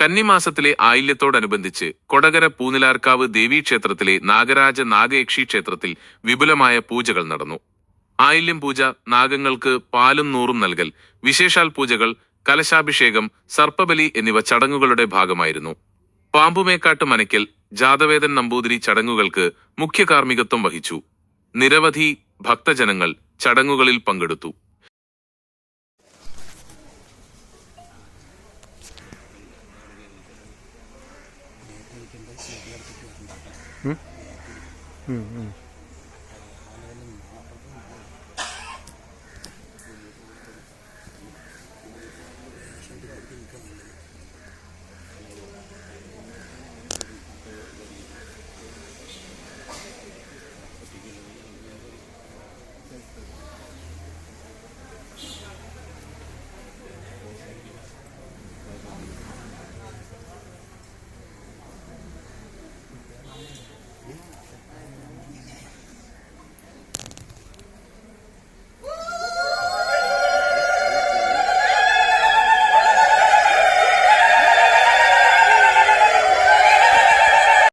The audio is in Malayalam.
കന്നിമാസത്തിലെ ആയില്യത്തോടനുബന്ധിച്ച് കൊടകര പൂനിലാർക്കാവ് ദേവീക്ഷേത്രത്തിലെ നാഗരാജ നാഗയക്ഷി ക്ഷേത്രത്തിൽ വിപുലമായ പൂജകൾ നടന്നു. ആയില്യം പൂജ നാഗങ്ങൾക്ക് പാലും നൂറും നൽകൽ വിശേഷാൽ പൂജകൾ കലശാഭിഷേകം സർപ്പബലി എന്നിവ ചടങ്ങുകളുടെ ഭാഗമായിരുന്നു. പാമ്പുമേക്കാട്ട് മനയ്ക്കൽ ജാതവേദൻ നമ്പൂതിരി ചടങ്ങുകൾക്ക് മുഖ്യ കാർമ്മികത്വം വഹിച്ചു. നിരവധി ഭക്തജനങ്ങൾ ചടങ്ങുകളിൽ പങ്കെടുത്തു. 嗯。嗯嗯